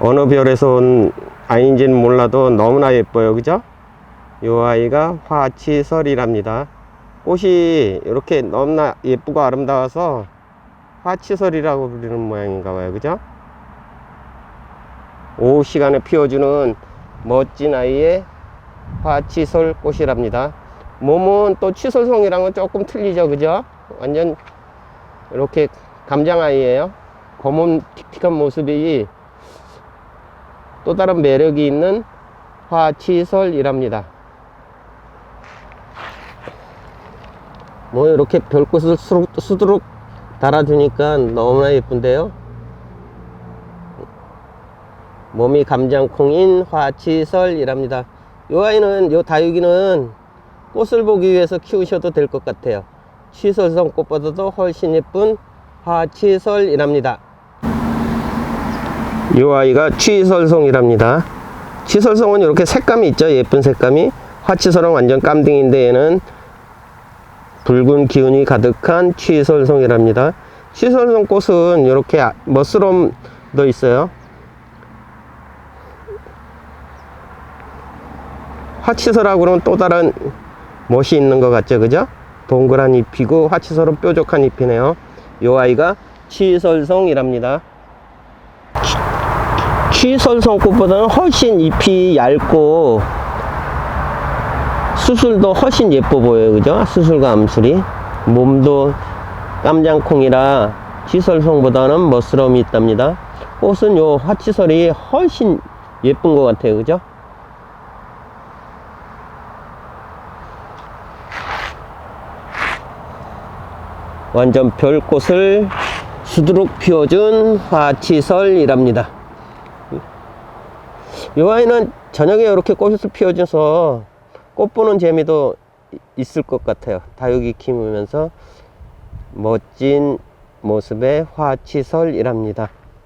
어느 별에서 온 아이인지는 몰라도 너무나 예뻐요. 그죠? 요 아이가 화치설이랍니다. 꽃이 이렇게 너무나 예쁘고 아름다워서 화치설이라고 부르는 모양인가 봐요. 그죠? 오후 시간에 피워주는 멋진 아이의 화치설 꽃이랍니다. 몸은 또 치설송이랑은 조금 틀리죠. 그죠? 완전 이렇게 감장 아이예요. 검은 틱틱한 모습이 또 다른 매력이 있는 화치설이랍니다. 뭐 이렇게 별꽃을 수룩, 수두룩 달아주니까 너무나 예쁜데요. 몸이 감장콩인 화치설이랍니다. 요 아이는 요 다육이는 꽃을 보기 위해서 키우셔도 될 것 같아요. 치설성 꽃보다도 훨씬 예쁜 화치설이랍니다. 요 아이가 취설송이랍니다. 취설송은 이렇게 색감이 있죠. 예쁜 색감이. 화치설은 완전 깜딩인데 얘는 붉은 기운이 가득한 취설송이랍니다. 취설송 꽃은 이렇게 아- 멋스럼 도 있어요. 화치설하고 그러면 또 다른 멋이 있는 것 같죠. 그죠? 동그란 잎이고 화치설은 뾰족한 잎이네요. 요 아이가 취설송이랍니다. 취설송꽃보다는 훨씬 잎이 얇고 수술도 훨씬 예뻐 보여요. 그죠? 수술과 암술이. 몸도 깜장콩이라 취설송보다는 멋스러움이 있답니다. 꽃은 요 화치설이 훨씬 예쁜 것 같아요. 그죠? 완전 별꽃을 수두룩 피워준 화치설이랍니다. 이 아이는 저녁에 이렇게 꽃을 피워줘서 꽃 보는 재미도 이- 있을 것 같아요. 다육이 키우면서 멋진 모습의 화치설이랍니다.